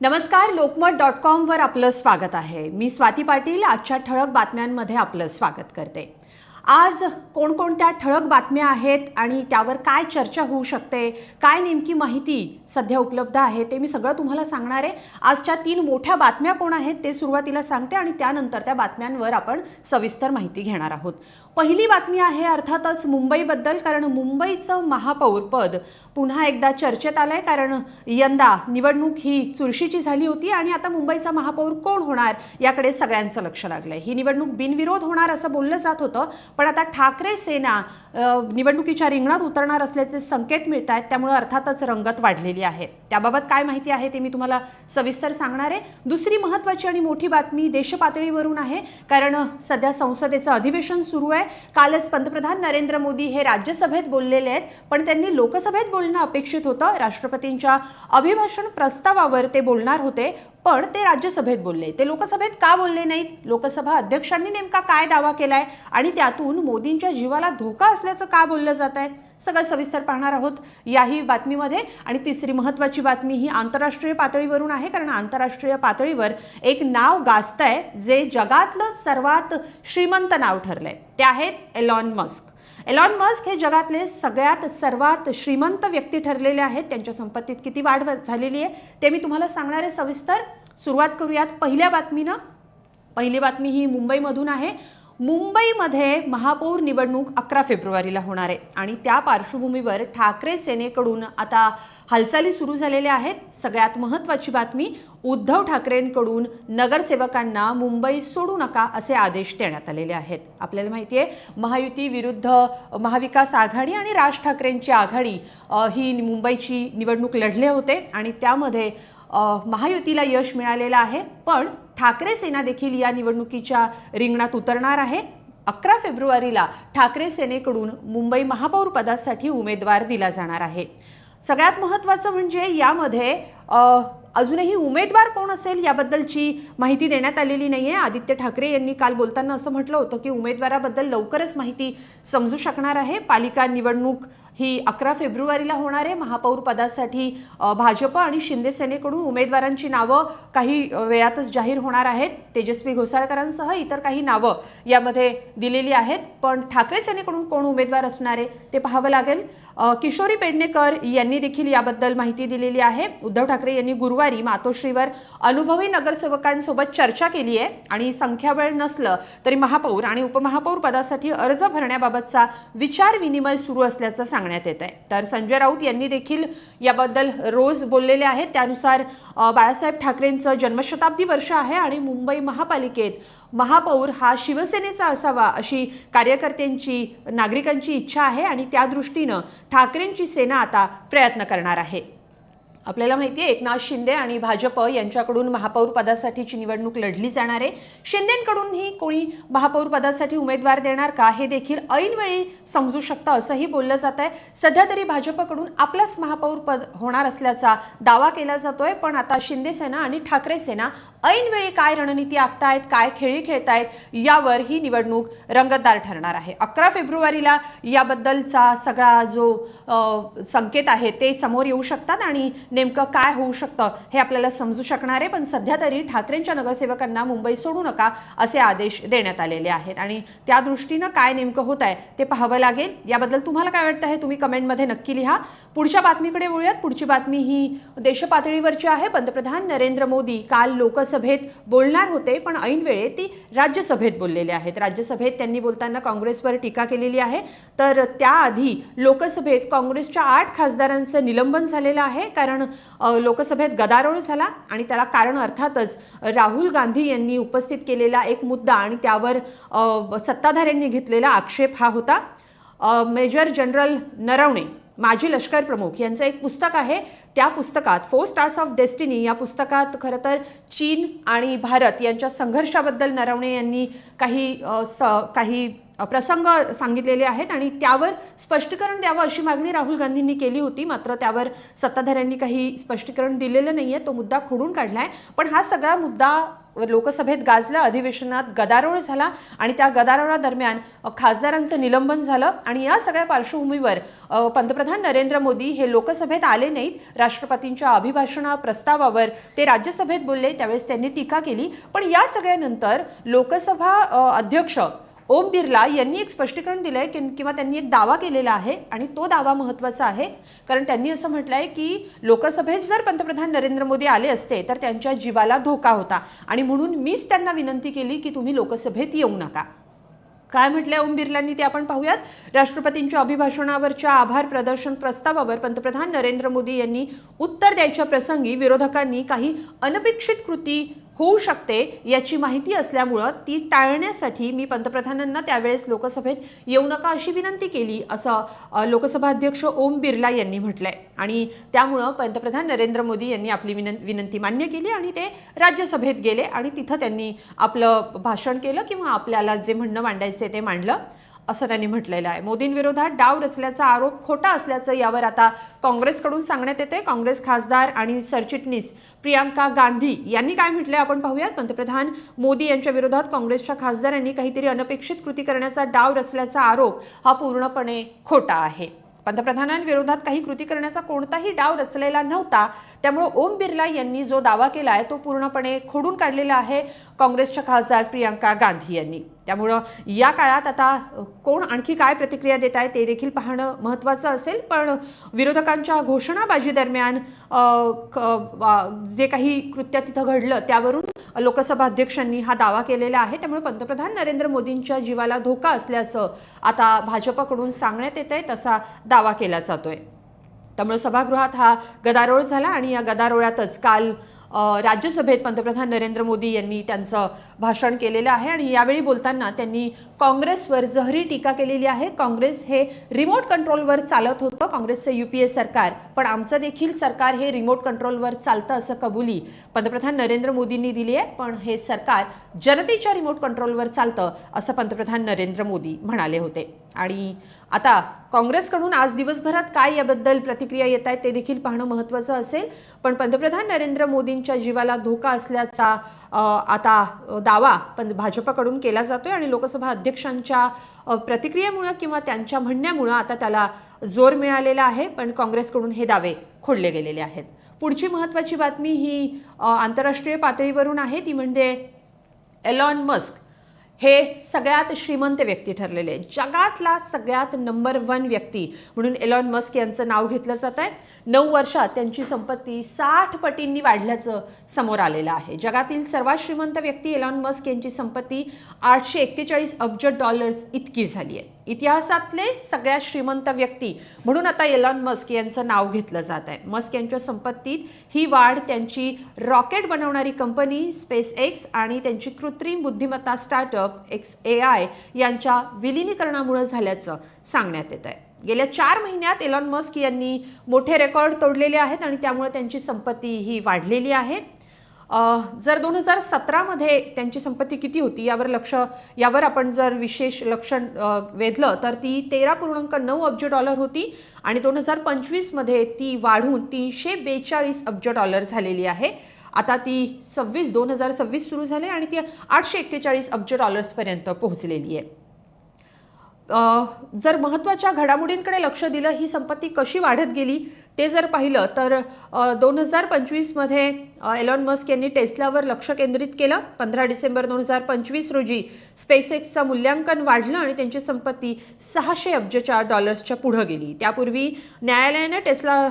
नमस्कार लोकमत डॉट कॉमवर आपलं स्वागत आहे. मी स्वाती पाटील आजच्या ठळक बातम्यांमध्ये आपलं स्वागत करते. आज कोणकोणत्या ठळक बातम्या आहेत आणि त्यावर काय चर्चा होऊ शकते काय नेमकी माहिती सध्या उपलब्ध आहे ते मी सगळं तुम्हाला सांगणार आहे. आजच्या तीन मोठ्या बातम्या कोण आहेत ते सुरुवातीला सांगते आणि त्यानंतर त्या बातम्यांवर आपण सविस्तर माहिती घेणार आहोत. पहिली बातमी आहे अर्थातच मुंबईबद्दल कारण मुंबईचं महापौरपद पुन्हा एकदा चर्चेत आलंय कारण यंदा निवडणूक ही चुरशीची झाली होती आणि आता मुंबईचा महापौर कोण होणार याकडे सगळ्यांचं लक्ष लागलंय. ही निवडणूक बिनविरोध होणार असं बोललं जात होतं पण आता ठाकरे सेना निवडणुकीच्या रिंगणात उतरणार असल्याचे संकेत मिळत आहेत त्यामुळे अर्थातच रंगत वाढलेली आहे. त्याबाबत काय माहिती आहे ते मी तुम्हाला सविस्तर सांगणार आहे. दुसरी महत्त्वाची आणि मोठी बातमी देशपातळीवरून आहे कारण सध्या संसदेचं अधिवेशन सुरू आहे. कालच पंतप्रधान नरेंद्र मोदी हे राज्यसभेत बोललेले आहेत पण त्यांनी लोकसभेत बोलणं अपेक्षित होतं. राष्ट्रपतींच्या अभिभाषण प्रस्तावावर ते बोलणार होते. पण ते राज्यसभेत बोलले. ते लोकसभेत का बोलले नाहीत? लोकसभा अध्यक्षांनी नेमका काय दावा केलाय? आणि त्यातून मोदींच्या जीवाला धोका असल्याचं का बोललं जात आहे सगळं सविस्तर पाहणार आहोत याही बातमीमध्ये. आणि तिसरी महत्त्वाची बातमी ही आंतरराष्ट्रीय पातळीवरून आहे कारण आंतरराष्ट्रीय पातळीवर एक नाव गाजतंय जे जगातलं सर्वात श्रीमंत नाव ठरलंय. ते आहेत एलॉन मस्क. एलॉन मस्क हे जगातले सगळ्यात सर्वात श्रीमंत व्यक्ती ठरलेले आहेत. त्यांच्या संपत्तीत किती वाढ व- झालेली आहे ते मी तुम्हाला सांगणार आहे. सविस्तर सुरुवात करूयात. पहिल्या बातमीनं पहिली बातमी ही मुंबईमधून आहे. मुंबईमध्ये महापौर निवडणूक अकरा फेब्रुवारीला होणार आहे. आणि त्या पार्श्वभूमीवर ठाकरे सेनेकडून आता हालचाली सुरू झालेल्या आहेत. सगळ्यात महत्त्वाची बातमी उद्धव ठाकरेंकडून नगरसेवकांना मुंबई सोडू नका असे आदेश देण्यात आलेले आहेत. आपल्याला माहिती आहे महायुती विरुद्ध महाविकास आघाडी आणि राज ठाकरेंची आघाडी ही मुंबईची निवडणूक लढले होते आणि त्यामध्ये महायुतीला यश मिळालेलं आहे. पण ठाकरे सेना देखील या निवडणुकीच्या रिंगणात उतरणार आहे. अकरा फेब्रुवारीला ठाकरे सेनेकडून मुंबई महापौर पदासाठी उमेदवार दिला जाणार आहे. सगळ्यात महत्त्वाचं म्हणजे यामध्ये अजूनही उमेदवार कोण असेल याबद्दलची माहिती देण्यात आलेली नाही आहे आदित्य ठाकरे यांनी काल बोलताना असं म्हटलं होतं की उमेदवाराबद्दल लवकरच माहिती समजू शकणार आहे. पालिका निवडणूक ही अकरा फेब्रुवारीला होणार आहे. महापौर पदासाठी भाजप आणि शिंदे सेनेकडून उमेदवारांची नावं काही वेळातच जाहीर होणार आहेत. तेजस्वी घोसाळकरांसह इतर काही नावं यामध्ये दिलेली आहेत. पण ठाकरे सेनेकडून कोण उमेदवार असणार आहे ते पाहावं लागेल. किशोरी पेडणेकर यांनी देखील याबद्दल माहिती दिलेली आहे. उद्धव ठाकरे यांनी गुरु गुरुवारी मातोश्रीवर अनुभवी नगरसेवकांसोबत चर्चा केली आहे आणि संख्याबळ नसलं तरी महापौर आणि उपमहापौर पदासाठी अर्ज भरण्याबाबतचा विचार विनिमय सुरू असल्याचं सांगण्यात येत आहे. तर संजय राऊत यांनी देखील याबद्दल रोज बोललेले आहेत. त्यानुसार बाळासाहेब ठाकरेंचं जन्मशताब्दी वर्ष आहे आणि मुंबई महापालिकेत महापौर हा शिवसेनेचा असावा अशी कार्यकर्त्यांची नागरिकांची इच्छा आहे आणि त्या दृष्टीनं ठाकरेंची सेना आता प्रयत्न करणार आहे. आपल्याला माहिती आहे एकनाथ शिंदे आणि भाजप यांच्याकडून महापौर पदासाठीची निवडणूक लढली जाणार आहे. शिंदेकडूनही कोणी महापौर पदासाठी उमेदवार देणार का हे देखील ऐनवेळी समजू शकतं असंही बोललं जात आहे सध्या तरी भाजपकडून आपलाच महापौर पद होणार असल्याचा दावा केला जातोय पण आता शिंदे सेना आणि ठाकरे सेना ऐनवेळी काय रणनीती आखतायत काय खेळी खेळतायत यावर ही निवडणूक रंगतदार ठरणार आहे. अकरा फेब्रुवारीला याबद्दलचा सगळा जो संकेत आहे ते समोर येऊ शकतात आणि नेमकं काय होऊ शकतं हे आपल्याला समजू शकणार आहे पण सध्या तरी ठाकरेंच्या नगरसेवकांना मुंबई सोडू नका असे आदेश देण्यात आलेले आहेत. आणि त्या दृष्टीनं काय नेमकं होत आहे ते पाहावं लागेल. याबद्दल तुम्हाला काय वाटतं हे तुम्ही कमेंटमध्ये नक्की लिहा. पुढच्या बातमीकडे वळूयात. पुढची बातमी ही देशपातळीवरची आहे. पंतप्रधान नरेंद्र मोदी काल लोकसभेत बोलणार होते पण ऐनवेळे ती राज्यसभेत बोललेले आहेत. राज्यसभेत त्यांनी बोलताना काँग्रेसवर टीका केलेली आहे. तर त्याआधी लोकसभेत काँग्रेसच्या आठ खासदारांचं निलंबन झालेलं आहे. कारण लोकसभेत गदारोळ झाला आणि त्याला कारण अर्थातच राहुल गांधी यांनी उपस्थित केलेला एक मुद्दा आणि त्यावर सत्ताधाऱ्यांनी घेतलेला आक्षेप हा होता. मेजर जनरल नरवणे माजी लष्कर प्रमुख यांचं एक पुस्तक आहे. त्या पुस्तकात फोर स्टार्स ऑफ डेस्टिनी या पुस्तकात खरं तर चीन आणि भारत यांच्या संघर्षाबद्दल नरवणे यांनी काही स काही प्रसंग सांगितलेले आहेत आणि त्यावर स्पष्टीकरण द्यावं अशी मागणी राहुल गांधींनी केली होती. मात्र त्यावर सत्ताधाऱ्यांनी काही स्पष्टीकरण दिलेलं नाही आहे तो मुद्दा खोडून काढला आहे पण हा सगळा मुद्दा लोकसभेत गाजलं अधिवेशनात गदारोळ झाला आणि त्या गदारोळादरम्यान खासदारांचं निलंबन झालं आणि या सगळ्या पार्श्वभूमीवर पंतप्रधान नरेंद्र मोदी हे लोकसभेत आले नाहीत. राष्ट्रपतींच्या अभिभाषणा प्रस्तावावर ते राज्यसभेत बोलले त्यावेळेस त्यांनी टीका केली. पण या सगळ्यानंतर लोकसभा अध्यक्ष ओम बिर्ला यांनी एक स्पष्टीकरण दिलंय की किंवा त्यांनी एक दावा केलेला आहे आणि तो दावा महत्त्वाचा आहे. कारण त्यांनी असं म्हटलंय की लोकसभेत जर पंतप्रधान नरेंद्र मोदी आले असते तर त्यांच्या जीवाला धोका होता. आणि म्हणून मीच त्यांना विनंती केली की तुम्ही लोकसभेत येऊ नका. काय म्हटलंय ओम बिर्लांनी ते आपण पाहूयात. राष्ट्रपतींच्या अभिभाषणावरच्या आभार प्रदर्शन प्रस्तावावर पंतप्रधान नरेंद्र मोदी यांनी उत्तर द्यायच्या प्रसंगी विरोधकांनी काही अनपेक्षित कृती होऊ शकते याची माहिती असल्यामुळं ती टाळण्यासाठी मी पंतप्रधानांना त्यावेळेस लोकसभेत येऊ नका अशी विनंती केली असं लोकसभा अध्यक्ष ओम बिर्ला यांनी म्हटलंय. आणि त्यामुळं पंतप्रधान नरेंद्र मोदी यांनी आपली विनं विनंती मान्य केली आणि ते राज्यसभेत गेले आणि तिथं त्यांनी आपलं भाषण केलं किंवा आपल्याला जे म्हणणं मांडायचे ते मांडलं. असं त्यांनी म्हटलेलं आहे. मोदींविरोधात डाव रचल्याचा आरोप खोटा असल्याचं यावर आता काँग्रेसकडून सांगण्यात येते काँग्रेस खासदार आणि सरचिटणीस प्रियांका गांधी यांनी काय म्हटलंय आपण पाहूयात. पंतप्रधान मोदी यांच्या विरोधात काँग्रेसच्या खासदारांनी काहीतरी अनपेक्षित कृती करण्याचा डाव रचल्याचा आरोप हा पूर्णपणे खोटा आहे. पंतप्रधानांविरोधात काही कृती करण्याचा कोणताही डाव रचलेला नव्हता. त्यामुळे ओम बिर्ला यांनी जो दावा केला आहे तो पूर्णपणे खोडून काढलेला आहे काँग्रेसच्या खासदार प्रियांका गांधी यांनी. त्यामुळं या काळात आता कोण आणखी काय प्रतिक्रिया देत आहे ते देखील पाहणं महत्त्वाचं असेल. पण विरोधकांच्या घोषणाबाजी दरम्यान जे काही कृत्य तिथं घडलं त्यावरून लोकसभा अध्यक्षांनी हा दावा केलेला आहे. त्यामुळे पंतप्रधान नरेंद्र मोदींच्या जीवाला धोका असल्याचं आता भाजपकडून सांगण्यात येत आहे तसा दावा केला जातोय. त्यामुळे सभागृहात हा गदारोळ झाला आणि या गदारोळातच काल राज्यसभेत पंतप्रधान नरेंद्र मोदी यांनी त्यांचं भाषण केलेलं आहे आणि यावेळी बोलताना त्यांनी काँग्रेसवर जहरी टीका केलेली आहे. काँग्रेस हे रिमोट कंट्रोलवर चालत होतं. काँग्रेसचं यू पी ए सरकार पण आमचं देखील सरकार हे रिमोट कंट्रोलवर चालतं असं कबुली पंतप्रधान नरेंद्र मोदींनी दिली आहे. पण हे सरकार जनतेच्या रिमोट कंट्रोलवर चालतं असं पंतप्रधान नरेंद्र मोदी म्हणाले होते. आणि आता काँग्रेसकडून आज दिवसभरात काय याबद्दल प्रतिक्रिया येत आहेत ते देखील पाहणं महत्त्वाचं असेल. पण पंतप्रधान नरेंद्र मोदींच्या जीवाला धोका असल्याचा आता दावा पण भाजपकडून केला जातोय आणि लोकसभा अध्यक्षांच्या प्रतिक्रियेमुळं किंवा त्यांच्या म्हणण्यामुळं आता त्याला जोर मिळालेला आहे. पण काँग्रेसकडून हे दावे खोडले गेलेले आहेत. पुढची महत्त्वाची बातमी ही आंतरराष्ट्रीय पातळीवरून आहे. ती म्हणजे एलॉन मस्क हे सगळ्यात श्रीमंत व्यक्ती ठरलेले आहेत. जगातला सगळ्यात नंबर वन व्यक्ती म्हणून एलॉन मस्क यांचं नाव घेतलं जात आहे. नऊ वर्षात त्यांची संपत्ती साठ पटींनी वाढल्याचं समोर आलेलं आहे. जगातील सर्वात श्रीमंत व्यक्ती एलॉन मस्क यांची संपत्ती आठशे एक्केचाळीस अब्ज डॉलर्स इतकी झाली आहे. इतिहासातले सगळ्यात श्रीमंत व्यक्ती. म्हणून आता एलॉन मस्क यांचं नाव घेतलं जात आहे. मस्क यांच्या संपत्तीत ही वाढ त्यांची रॉकेट बनवणारी कंपनी स्पेस एक्स आणि त्यांची कृत्रिम बुद्धिमत्ता स्टार्टअप एक्स ए आय यांच्या विलिनीकरणामुळे झाल्याचं सांगण्यात येत आहे गेल्या चार महिन्यात एलॉन मस्क यांनी मोठे रेकॉर्ड तोडलेले आहेत आणि त्यामुळे त्यांची संपत्ती ही वाढलेली आहे. जर दोन हजार सतरामध्ये त्यांची संपत्ती किती होती यावर लक्ष यावर आपण जर विशेष लक्ष वेधलं तर ती तेरा पूर्णांक नऊ अब्ज डॉलर होती आणि दोन हजार पंचवीसमध्ये ती वाढून तीनशे बेचाळीस अब्ज डॉलर झालेली आहे. आता ती सव्वीस दोन हजार सव्वीस सुरू झाले आणि ती आठशे एक्केचाळीस अब्ज डॉलर्सपर्यंत पोहोचलेली आहे. जर महत्त्वाच्या घडामोडींकडे लक्ष दिलं ही संपत्ती कशी वाढत गेली ते जर पाहिलं तर दोन हजार पंचवीसमध्ये एलॉन मस्क यांनी टेस्लावर लक्ष केंद्रित केलं. पंधरा डिसेंबर दोन हजार पंचवीस रोजी स्पेसएक्सचं मूल्यांकन वाढलं आणि त्यांची संपत्ती सहाशे अब्जच्या डॉलर्सच्या पुढं गेली. त्यापूर्वी न्यायालयानं टेस्ला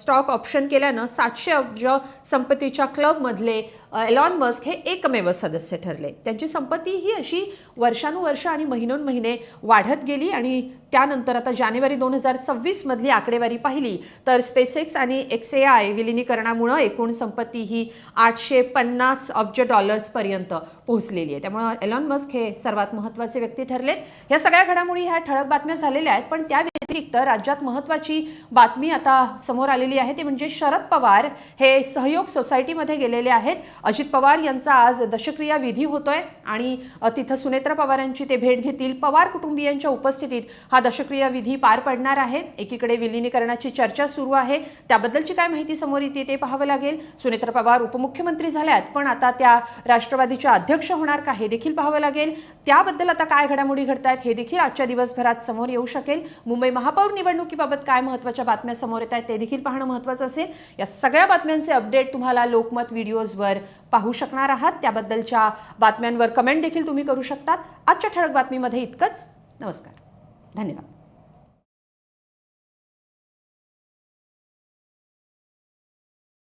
स्टॉक ऑप्शन केल्यानं सातशे अब्ज संपत्तीच्या क्लबमधले एलॉन मस्क हे एकमेव सदस्य ठरले. त्यांची संपत्ती ही अशी वर्षानुवर्ष आणि महिनोन्महिने वाढत गेली आणि त्यानंतर आता जानेवारी दोन हजार सव्वीसमधली आकडेवारी पाहिली तर स्पेसएक्स आणि एक्स ए आय विलिनीकरणामुळं एकूण संपत्ती ही आठशे पन्नास अब्ज डॉलर्सपर्यंत पोहोचलेली आहे. त्यामुळं एलॉन मस्क हे सर्वात महत्त्वाचे व्यक्ती ठरले ह्या सगळ्या घडामोडी ह्या ठळक बातम्या झालेल्या आहेत पण त्या व्यतिरिक्त राज्यात महत्त्वाची बातमी आता समोर आलेली आहे ते म्हणजे शरद पवार हे सहयोग सोसायटीमध्ये गेलेले आहेत. अजित पवार यांचा आज दशक्रिया विधी होतोय आणि तिथं सुनेत्रा पवारांची ते भेट घेतील. पवार कुटुंबियांच्या उपस्थितीत हा दशक्रिया विधी पार पडणार आहे. एकीकडे विलिनीकरणाची चर्चा सुरू आहे. त्याबद्दलची काय माहिती समोर येते ते पाहावं लागेल. सुनेत्रा पवार उपमुख्यमंत्री झाल्यात पण आता त्या राष्ट्रवादीच्या अध्यक्ष होणार का हे देखील पाहावं लागेल. त्याबद्दल आता काय घडामोडी घडत आहेत हे देखील आजच्या दिवसभरात समोर येऊ शकेल. मुंबई महापौर निवडणुकीबाबत काय महत्त्वाच्या बातम्या समोर येत आहेत ते देखील पाहणं महत्त्वाचं असेल. या सगळ्या बातम्यांचे अपडेट तुम्हाला लोकमत व्हिडिओजवर पाहू शकणार आहात. त्याबद्दलच्या बातम्यांवर कमेंट देखील तुम्ही करू शकतात. आजच्या ठळक बातमीमध्ये इतकंच. नमस्कार. धन्यवाद.